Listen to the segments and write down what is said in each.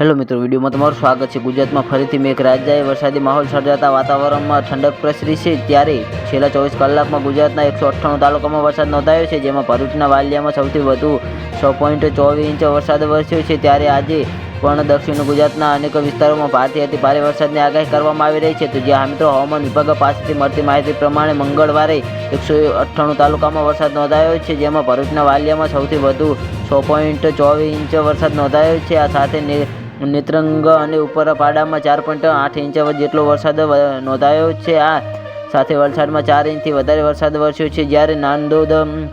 Hello મિત્રો, વિડીયોમાં તમારું સ્વાગત છે. ગુજરાતમાં ફરીથી મેઘરાજાએ વરસાદી માહોલ સર્જાતા વાતાવરણમાં ઠંડક પ્રસરી છે ત્યારે છેલ્લા ચોવીસ કલાકમાં ગુજરાતના એકસો અઠ્ઠાણું તાલુકામાં વરસાદ નોંધાયો છે, જેમાં ભરૂચના વાલિયામાં સૌથી વધુ છ પોઈન્ટ ચોવીસ ઇંચ વરસાદ વરસ્યો છે. ત્યારે આજે પણ દક્ષિણ ગુજરાતના અનેક વિસ્તારોમાં ભારેથી અતિ ભારે વરસાદની આગાહી કરવામાં આવી રહી છે. તો જ્યાં મિત્રો હવામાન વિભાગ પાસેથી મળતી માહિતી પ્રમાણે મંગળવારે એકસો અઠ્ઠાણું તાલુકામાં વરસાદ નોંધાયો છે, જેમાં ભરૂચના વાલિયામાં સૌથી વધુ છ પોઈન્ટ ચોવીસ ઇંચ વરસાદ નોંધાયો છે. આ સાથે નેત્રંગ અને ઉપરપાડામાં ચાર પોઈન્ટ આઠ ઇંચ જેટલો વરસાદ નોંધાયો છે. આ સાથે વલસાડમાં ચાર ઇંચથી વધારે વરસાદ વરસ્યો છે. જ્યારે નાંદોદ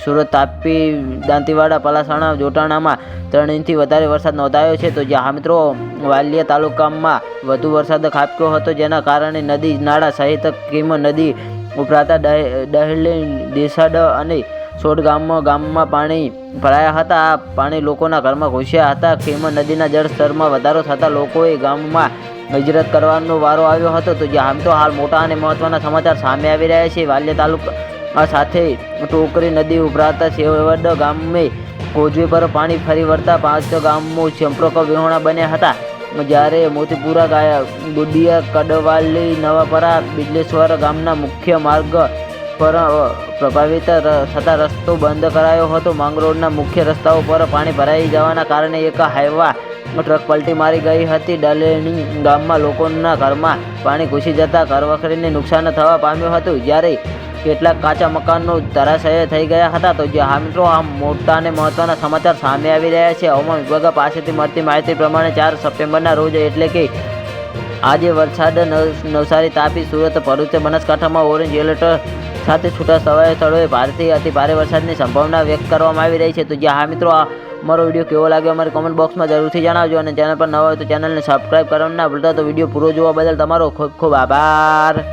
સુરત, તાપી, દાંતીવાડા, પલાસાણા, જોટાણામાં ત્રણ ઇંચથી વધારે વરસાદ નોંધાયો છે. તો જ્યાં મિત્રો, વાલિયા તાલુકામાં વધુ વરસાદ ખાબક્યો હતો, જેના કારણે નદી, નાળા સહિત કિમ નદી ઉપરાતા ડહ- ડહેલી, દેસાડ અને સોડ ગામમાં ગામમાં પાણી ભરાયા હતા. આ પાણી લોકોના ઘરમાં ઘૂસ્યા હતા. ખેમ નદીના જળસ્તરમાં વધારો થતાં લોકોએ ગામમાં હિજરત કરવાનો વારો આવ્યો હતો. તો જે આમ તો હાલ મોટા અને મહત્વના સમાચાર સામે આવી રહ્યા છે. વાલિયા તાલુકા સાથે ટોકરી નદી ઉભરાતા સેવડ ગામે કોજવે પર પાણી ફરી વળતા પાંચ ગામો સંપર્ક વિહોણા બન્યા હતા. જ્યારે મોતીપુરા ગાયા ગુડિયા કડવાલી નવાપરા બિજલેશ્વર ગામના મુખ્ય માર્ગ પર પ્રભાવિત થતા રસ્તો બંધ કરાયો હતો. માંગરોડના મુખ્ય રસ્તાઓ પર પાણી ભરાઈ જવાના કારણે એક હાઈવા ટ્રક પલટી મારી ગઈ હતી. ડલેણી ગામમાં લોકોના ઘરમાં પાણી ઘૂસી જતા ઘરવખરીને નુકસાન થવા પામ્યું હતું. જ્યારે કેટલાક કાચા મકાનો ધરાશય થઈ ગયા હતા, તો જે હા મિત્રો, આ મોટા અને મહત્વના સમાચાર સામે આવી રહ્યા છે. હવામાન વિભાગ પાસેથી મળતી માહિતી પ્રમાણે ચાર સપ્ટેમ્બરના રોજ એટલે કે આજે વલસાડ નવ- નવસારી તાપી, સુરત, ભરૂચ, બનાસકાંઠામાં ઓરેન્જ એલર્ટ સાથે છૂટા સવાય સ્થળોએ ભારેથી અતિ ભારે વરસાદની સંભાવના વ્યક્ત કરવામાં આવી રહી છે. તો જે હા મિત્રો અમારો વીડિયો કેવો લાગ્યો અમારે કોમેન્ટ બોક્સમાં જરૂરથી જણાવજો અને ચેનલ પર નવા હોય તો ચેનલને સબસ્ક્રાઈબ કરવાનું ના ભૂલતા. તો વીડિયો પૂરો જોવા બદલ તમારો ખૂબ ખૂબ આભાર.